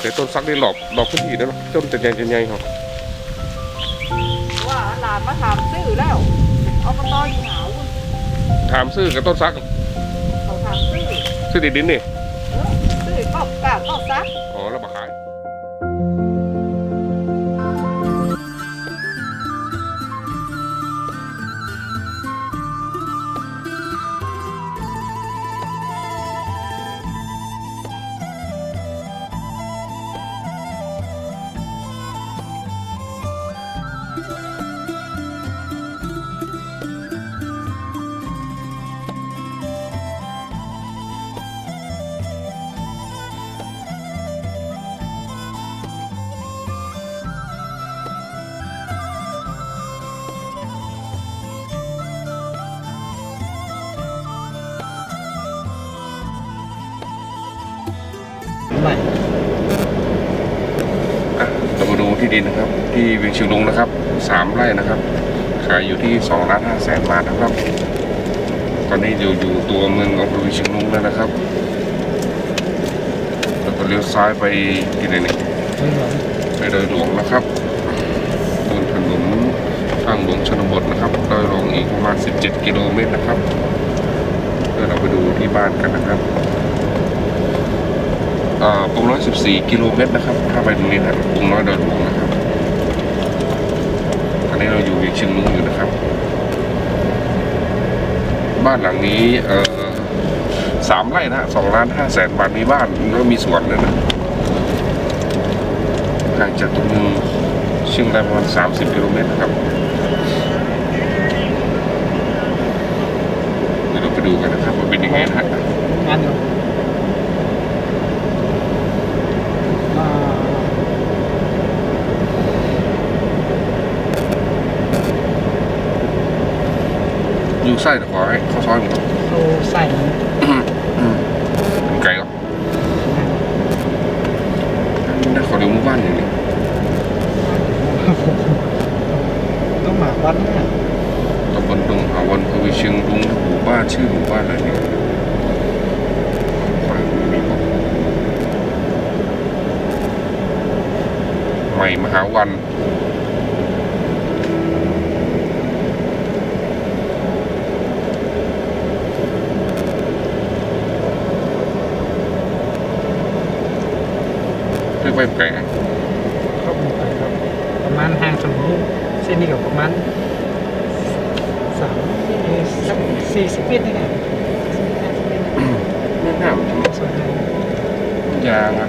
แต่ต้นซักได้หลอบหลอบพื้นที่แล้วเนาะต้นจะใหญ่จะใหญ่ครับว่าหลานมาถามซื้อแล้วเอามาต้อยหนาวถามซื้อกับต้นซักเขาถามซื้อซื้อดินดินนี่ ไม่อะเรามาดูที่ดินนะครับ ที่เวียงชียงรุงนะครับสามไร่นะครับ ขายอยู่ที่สองล้านห้าแสนบาทนะครับ ตอนนี้อยู่อยู่ตัวเมืองอำเภอเวียงชียงรุงแล้วนะครับแล้วก็เลี้ยวซ้ายไปที่ไหนเนี่ยไม่หรอกไปดยหลวงนะครับบนถนนทางหลวงชนบทนะครับโดยหลวงอีกประมาณ 17 กิโลเมตรนะครับเดี๋ยวเราไปดูที่บ้านกันนะครับ ปงน้อย14กิโลเมตรนะครับ ถ้าไปตรงนี้นะปงน้อยดอยหลวงนะครับอันนี้เราอยู่เวียงเชียงรุ้งอยู่นะครับ บ้านหลังนี้เอ่อสามไร่นะสองล้านห้าแสนบาทมีบ้านแล้วมีสวนเลยนะห่างจากตัวเมืองเชียงรายประมาณ30กิโลเมตรนะครับเดี๋ยวเราไปดูกันนะครับว่าเป็นยังไงนะฮะ งานอยู่อ่า อยู่ไส้แต่ขอให้เข้าซอยหมดเขาใส่เป็นไกลก็แต่ขอเดี๋ยวหมู่บ้านอย่างนี้ต้องหมาวัดเนี่ย ตำบลดงหาวันพวีเชียงรุ้งหมู่บ้านชื่อหมู่บ้านอะไรเนี่ยขอไม่มีบอกใหม่มหาวันเรียก ว่าแปลงเข้าไปครับ ประมาณห่างถนนเส้นนี้กับประมาณสามเอ่อสักสี่สิบเมตรนี่แหละไม่น่ามันส่วนใหญ่ยางอะ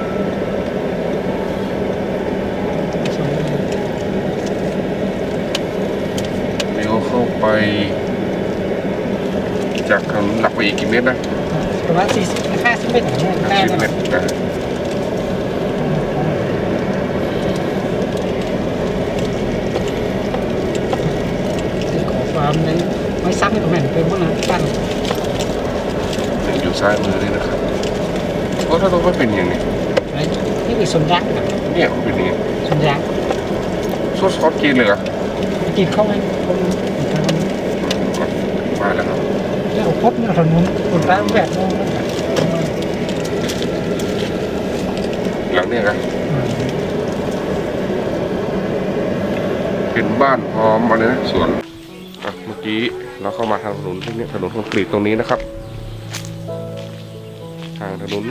ส่วนใหญ่เลี้ยวเข้าไป จากถนนหลักไปอีกกี่เมตรนะประมาณสี่สิบห้าสิบเมตรอย่างเงี้ยได้สิบนะเมตรนะ ที่ขอความในไม่ซักให้กับแม่นเป็นพวกนั้นปั้นอยู่ซ้ายมือนี่นะครับโอ้ถ้าต้องไม่เป็นอย่างนี้ไอ้นี่คือส่วนยางนะเนี่ยมันเป็นอย่างนี้ส่วนยางซอสซอสกินเลยเหรอกินเข้าไหมคนมาแล้วครับแล้วพบเนี่ยถนนคนร้ายแวดมองนั่นแหละหลังเนี่ยครับเป็นบ้านพร้อมอะไรนะสวนอะเมื่อ กี้เราเข้ามาทางถนนที่เนี่ยถนนคอนกรีตตรงนี้นะครับ ทางถนน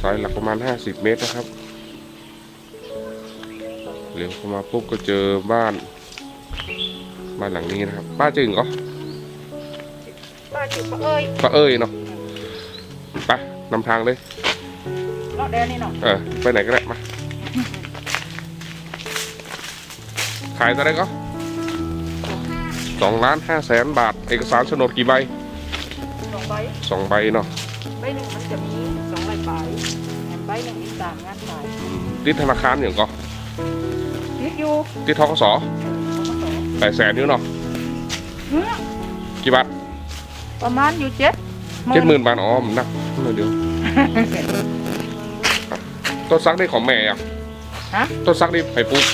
สายหลักประมาณ 50 เมตรนะครับเลี้ยวเข้ามาปุ๊บก็เจอบ้าน บ้านหลังนี้นะครับ ป้าจึงเหรอป้าจุดป้าเอ้ยป้าเอ้ยเนาะไปนำทางเลยเลาะแดนนี่เนาะเออไปไหนก็ได้มาขายอะไรก็ สองล้านห้าแสนบาท เอกสารโฉนดกี่ใบสองใบสองใบเนาะใบหนึ่งมันจะมีสองใบใบใบหนึ่งมีสามงานขายอืมที่ธนาคารอย่างก็คิดอยู่ที่ทกสเขาก็สองแปดแสนอยู่เนาะเนื้อกี่บาทประมาณอยู่เจ็ดเจ็ดหมื่นบาทอ๋อมันนักเดี๋ยวต้นซักได้ของแม่อะฮะต้นซักนี่ไผ่ปุ๊บ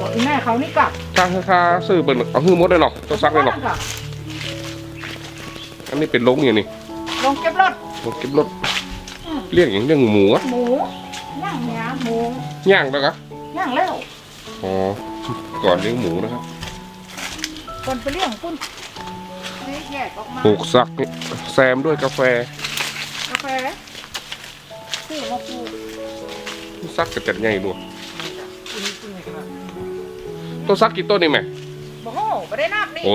บอกอีแม่เขานี่กลับถ้าถ้าซื้อเป็นเอาหื้อหมดเลยเนาะต้นซักเลยเนาะกลับอันนี้เป็นลงอย่างนี้ลงเก็บรถลงเก็บรถอืมเลี้ยงอย่างเลี้ยงหมูอะหมูย่างเนี้ยหมูย่างแล้วกะย่างแล้วอ๋อก่อนเลี้ยงหมูนะครับคนไปเลี้ยงปุ้นนี่แยกออกมาปลูกซักนี่แซมด้วยกาแฟ กาแฟซื้อมาปลูกซักกระจัดใหญ่ด้วย ต้นซักกี่ต้นนี่แม่บ่โหบ่ได้นับนี่โอ้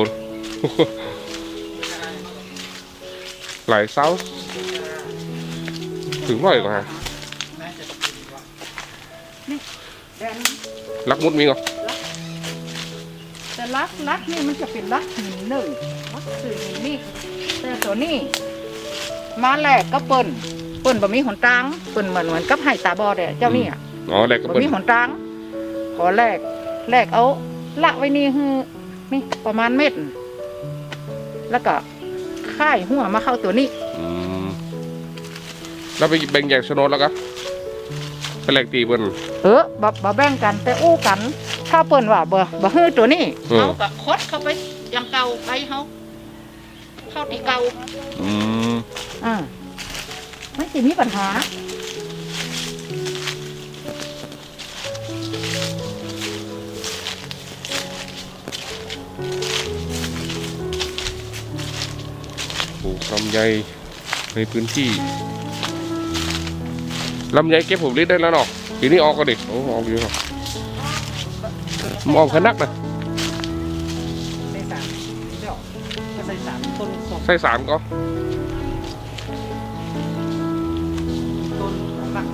หลายเซาถึงร้อยกว่าฮะแดนลักมุดมีเหรอแต่ลักลักนี่มันจะเป็นลักหินเลยลักสื่อหินนี่แต่ตัวนี้มาแหลกก็เปิ้นเปิ้นบ่มีหนตางเปิ้นเหมือนเหมือนกับไห้ตาบอดอะเจ้านี่อะอ๋อแรกก็บ่เปิดมีหนตางขอแลก แลกเอา ละไว้นี่คือนี่ประมาณเม็ด แล้วก็ค่ายหัวมาเข้าตัวนี้ อืมแล้วไปแบ่งแยกโฉนดแล้วก็ไปแลกตีเปิ้นเออบ่บ่แบ่งกันแต่อู้กัน ถ้าเปิ้นว่าบ่บ่ฮื้อตัวนี้อืม เฮาก็คดเข้าไปอยังเก่าไปเฮาเข้าที่เก่าอืมอ่าไม่สิมีปัญหา ลูกลำไยในพื้นที่ลำไยเก็บผลผลิตได้แล้วเนาะปีนี้ออกก็ดิโอ้ออกอยู่เนาะมองขนักนะใส่สามเดี๋ยวก็ใส่สามต้นสองใส่สามก็ต้นหลัก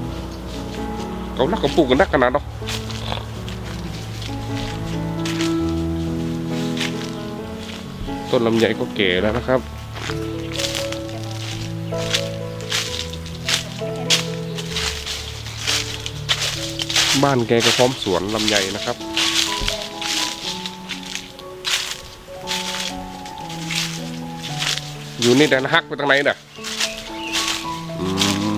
เขารักเขาปลูกกันนักขนาดเนาะต้นลำไยก็เก๋แล้วนะครับ บ้านแกก็พร้อมสวนลำไยนะครับ อยู่นี่แดนฮักไปทางไหนน่ะอืม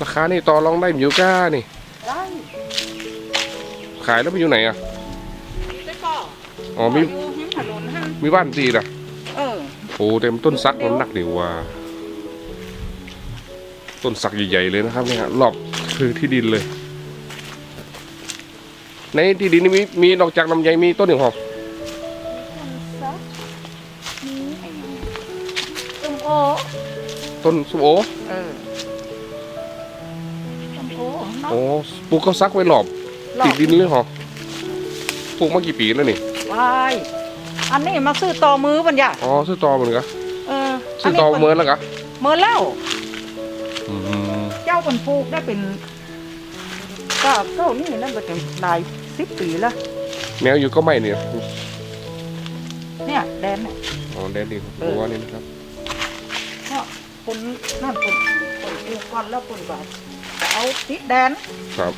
ราคานี่ต่อรองได้มิวก้านี่ได้ขายแล้วไปอยู่ไหนอะได้ก่ออ๋อมีอยู่หิมถนนหั่นมีบ้านตีน่ะ เออโอ้เต็มต้นซักมันหนักดีว่า ต้นสักใหญ่ๆเลยนะครับเนี่ยรอบคือที่ดินเลย ในที่ดินนี่มีมีนอกจากลำไยมีต้นหนึ่งหอมซักมีไอ้หยังส้มโอต้นส้มโอเออส้มโอเนาะโอ้ปลูกข้าวซักไว้หลอบหลอติกดดินเลยหรอปลูกมากี่ปีแล้วนี่วายอันนี้มาซื้อต่อมือปัญญาอ๋อซื้อตอมันกะเออซื้อตอเมินแล้วกะเมินแล้ว อืมเจ้าเป็นปลูกได้เป็นก็เก้านี่นั่นก็จะหลายสิบปีแล้วแนวอยู่ก็ไม่เนี่ยเนี่ยแดนเนี่ย อ๋อแดนดีเอตัอวนี่นะครับก็คนนั่นคนคนปลูกก่อนแล้วคนแบบเอาติดแดนครับ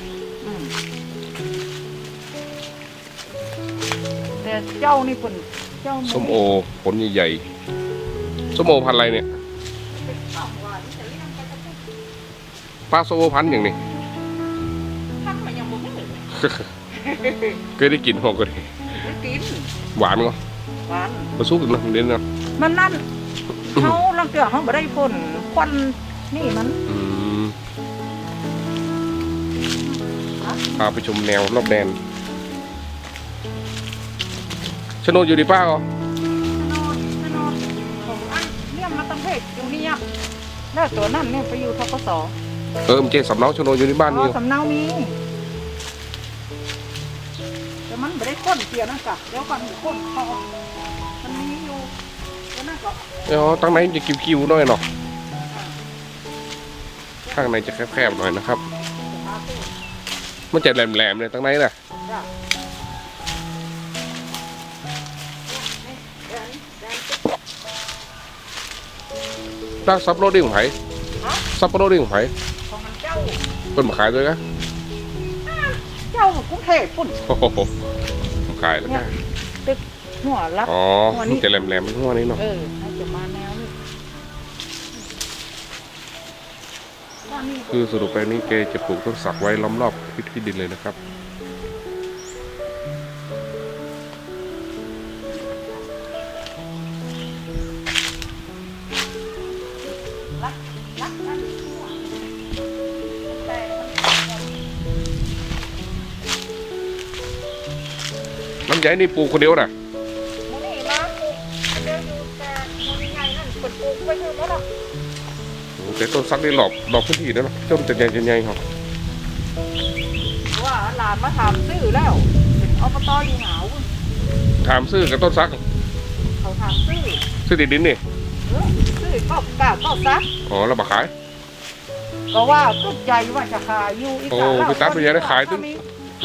อืมแต่เจ้านี่คนเจ้าส้มโอผลใหญ่ๆส้มโอพันธุ์อะไรเนี่ย ป้าส้มโอพันธุ์อย่างนี้ท่านมันยังบ่มีเคยได้กินพอก็ดีกินหวานก็หวานมาสู้กันนะเด่นนะมันนั่นเขาลังเตือเขาบ่ได้พ่นควันนี่มันอืมพาไปชมแนวรอบแดนชโนดอยู่ดีป้าก็นอนนอนผมอันเนี่ยมาตั้งเพศอยู่นี่อะแล้วตัวนั่นเนี่ยไปอยู่ทกศ เออมนเจสำเนาชโนดอยู่ที่บ้านอ๋นี่อสำเนามีแต่มันไม่ได้ค้นเสียนะกะเดี๋ยวก่อนค้นพอมันมีอยู่แล้วนั่นก็อ๋อตั้งไหนจะคิวๆหน่อยเนาะข้างในจะแคบๆหน่อยนะครับมาตู้มันจะแหลมๆเลยตั้งไหนน่ะจ้ะนี่แดนแดนถ้าซับโรดิ้งไผ่ฮะ ซับโรดิ้งไผ่ของมันเจ้า เป็นมาขายด้วยนะเจ้ากรุงเทพปุ่นโอ้โหมาขายแล้วนะตึกหัวรับอ๋อหัวนี้มันจะแหลมๆเป็นหัวนี้เนาะเออให้จะมาแนวนี้ว่านี่คือสรุปไปนี้แกจะปลูกต้นสักไว้ล้อมรอบที่ดินเลยนะครับ ลำไยนี่ปลูกคนเดียวน่ะมื้อนี้มาปลูกเดียวอยู่แต่มื้นใหญ่นั่นเพิ่นปลูกไว้คือบ่ดอกโอ้แต่ต้นซักนี่หลอบหลอบพื้นที่นะเนาะต้นจะใหญ่จะใหญ่ครับว่าหลานมาถามซื้อแล้วเป็นอบตอยู่หาวถามซื้อกับต้นซัก เขาถามซื้อซื้อติดดินนี่เออซื้อก็กล้าก็ซักอ๋อแล้วมาขายก็ว่าก็ใจว่าจะขายอยู่อีกโอ้าแล้ไปตัดไปยังได้ขายตึ้ง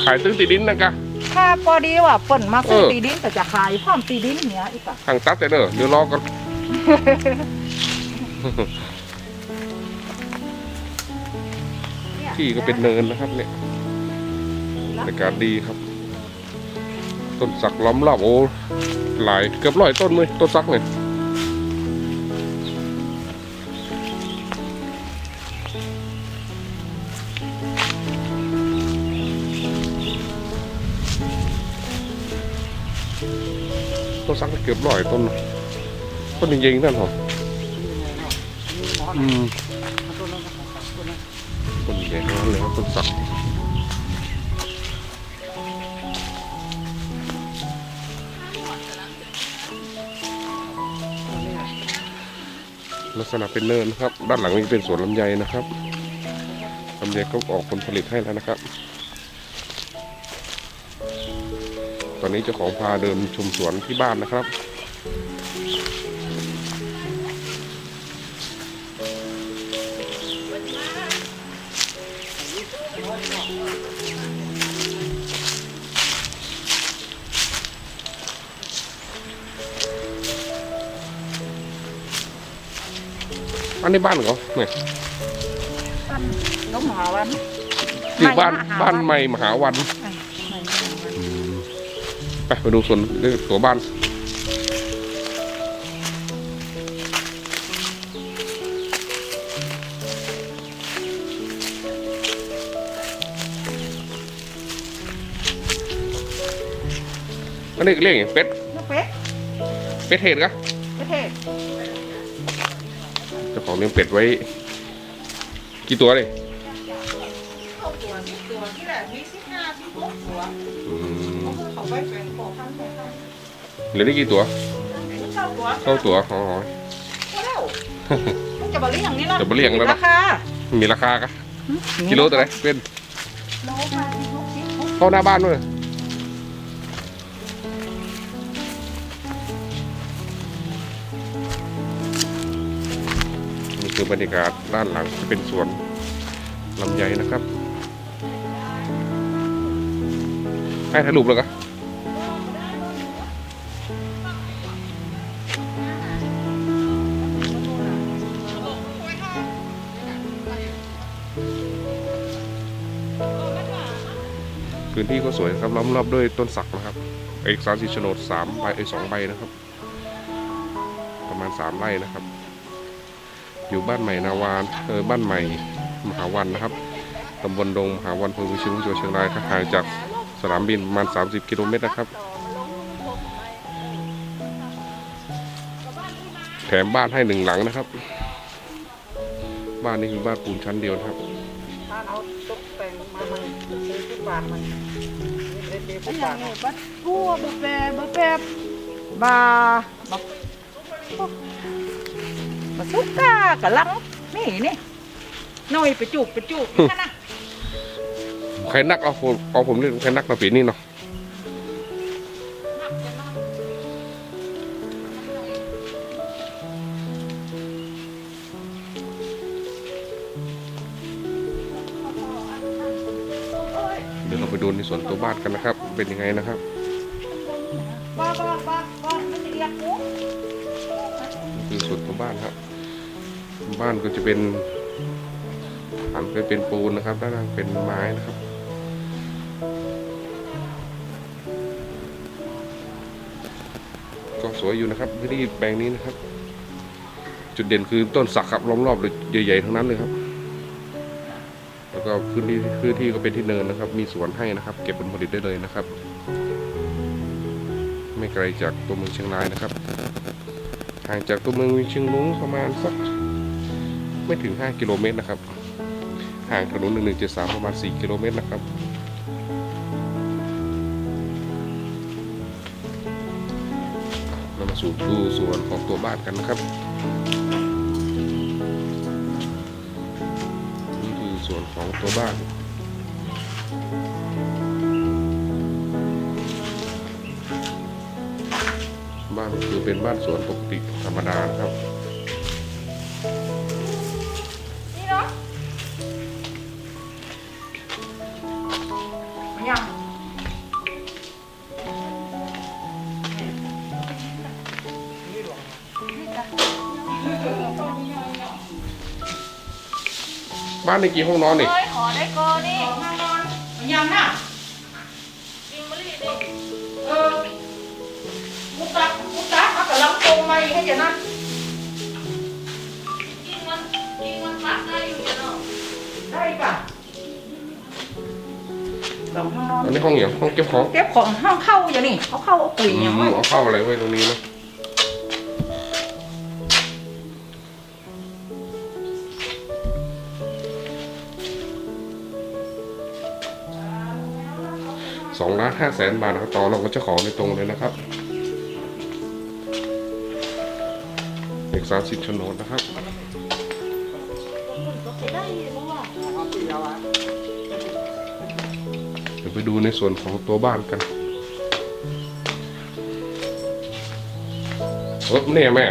ขายตื้อติดดินนะกะ ค่าพอดีว่าเปิ่นมาซื้อเออตีดินแต่จะขายพร้อมตีดินเนี้ยอีกอะทางตัดแต่เนอะเดี๋ยวรอก่อนที่ก็เป็นเนินนะครับเนี่ยบรรยากาศดีครับ ต้นสักล้อมรอบโอ้หลายเกือบร้อยต้นเลยต้นสักเนี่ย กเกือบร้อยต้นนะต้นจริงๆนั่นหรออืมต้นใหญ่ทั้งนั้นเลยครับต้นสักลักษณะเป็นเนินนะครับ ด้านหลังนี้เป็นสวนลำไยนะครับลำไยก็ออกผลผลิตให้แล้วนะครับ ตอนนี้เจ้าของพาเดินชมสวนที่บ้านนะครับอันนี้บ้านเขาเนี่ยน้องหาวันอยู่บ้านไม่มหาบ้านวันใหม่มหาวันไม่ไม่ไม่ไม่ ไปไปดูส่วนตัวบ้านอันนี้เรียกอย่างเป็ดลูกเป็ดเป็ดเห็ดกะประเทศเจ้าของเลี้ยงเป็ดไว้ กี่ตัวเลย เหลือได้กี่ตัวเข้าตัวเข้าตัวอ๋อก็แล้วมันจะมาเลี้ยงนี่นะจะมาเลี้ยงแล้วนะราคามีราคากะกิโลตัวไหนเป็นโลมาสิบหกสิบหกเข้าหน้าบ้านด้วยนี่คือบรรยากาศด้านหลังจะเป็นสวนลำไยนะครับให้ถ่ายรูปเลยกะ พื้นที่ก็สวยครับล้อมรอบด้วยต้นสักนะครับ เอกสารสิทธิโฉนดสามใบเอ้ยสองใบนะครับ ประมาณสามไร่นะครับ อยู่บ้านใหม่นาวานเออบ้านใหม่มหาวันนะครับตำบลดงมหาวันอำเภอวิชิงจังหวัดเชียงรายครับห่างจากสนามบินประมาณ 30 กิโลเมตรนะครับ แถมบ้านให้หนึ่งหลังนะครับ บ้านนี้คือบ้านปูนชั้นเดียวนะครับถ้าเอาตกแต่งมาใหม่ซื้อที่บ้านมันนี่ เป็นอัที่นบ้านี้นบัดทั่วบะแปะบะแปะบาบะบะสุกกากะลังนี่นี่หน่อยไปจูบไปจูบนี่นะใครนักเอาผมเอาผมเรียกใครนักมาปีนี้เนาะ เป็นยังไงนะครับบ้าบ้าบ้าบ้ามันจะเรียกกูนี่คือส่วนตัวบ้านครับ บ้านก็จะเป็นหันไปเป็นปูนนะครับด้านล่างเป็นไม้นะครับก็สวยอยู่นะครับพื้นที่แปลงนี้นะครับ จุดเด่นคือต้นสักครับล้อมรอบเลยใหญ่ๆทั้งนั้นเลยครับแล้ว ก็พื้นที่พื้นที่ก็เป็นที่เนินนะครับ มีสวนให้นะครับ เก็บผลผลิตได้เลยนะครับ ไม่ไกลจากตัวเมืองเชียงรายนะครับห่างจากตัวเมืองเชียงรุ้งประมาณสักไม่ถึง 5 กิโลเมตรนะครับ ห่างถนน1173 ประมาณ 4 กิโลเมตรนะครับเรามาสู่ดูส่วนของตัวบ้านกันนะครับ วนของตัวบ้าน บ้านคือเป็นบ้านสวนปกติธรรมดานะครับ บ้านในกี่ห้องนอนนี่เฮ้ยขอได้ก่อนนี่มันยังน่ะจริงมะลิดิเออมุตักมุตักเอากระลังตรงมาให้เดี๋ยวนะจริงมันจริงมันปักได้อยู่เนาะได้กะสองห้องนอนอันนี้ห้องเหรอห้องเก็บของ เก็บของห้องเข้าอย่างนี้เขาเข้าเอาปุ๋ยอือย่างมไว้เอาเข้าอะไรไว้ตรงนี้นะ สองล้านห้าแสนบาทนะครับต่อเราก็เจ้าของในตรงเลยนะครับเอกสารสิทธิ์โฉนดนะครับเพราะว่าเดี๋ยวไปดูในส่วนของตัวบ้านกันเออเนี่ยแม่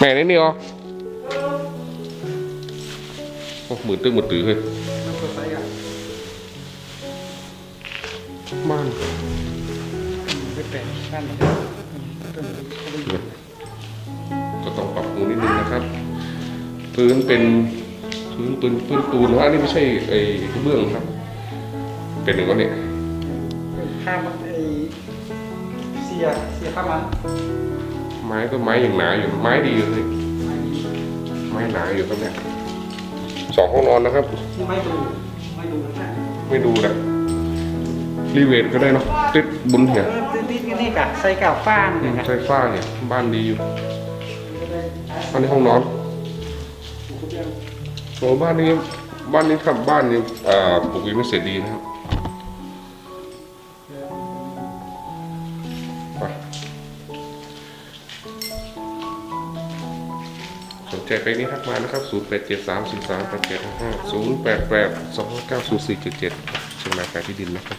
แม่นี่นี่อ๋อหมือตื้อหมือตื้อเฮ้ยเอาเปิดไปอะบ้านไปแปะกันต้นเขาไปอยู่ก็ต้องปรับปรุงนิดนึงนะครับ พื้นเป็นพื้นปืนพื้นปูนนะอันนี้ไม่ใช่ไอ้เบื้องครับ เป็นหนึ่งก็เนี่ยข้ามไอ้เสียเสียข้ามัน ไม้ก็ไม้อย่างหนาอยู่ไม้ดีเลยไม่ดีไม้หนาอยู่ครับเนี่ยสองห้องนอนนะครับที่ไม่ดูไม่ดูนะไม่ดูนะรีเวทก็ได้เนาะติดบุญเอเหี่ยอติดๆนี่กะใส่กาวฟ้านอืมนะใช้ฟ้าเนี่ยบ้านดีอยู่อันนี้ห้องนอนโอ้บ้านนี้บ้านนี้ครับบ้านนี้อ่าปลูกยังไม่เสร็จดีนะครับ ใจไปนี้ทักมานะครับ 0 8 7 3 4 3 8 7 5 0 8 8 2 9 0 4 7 7เชียงรายแปดที่ดินนะครับ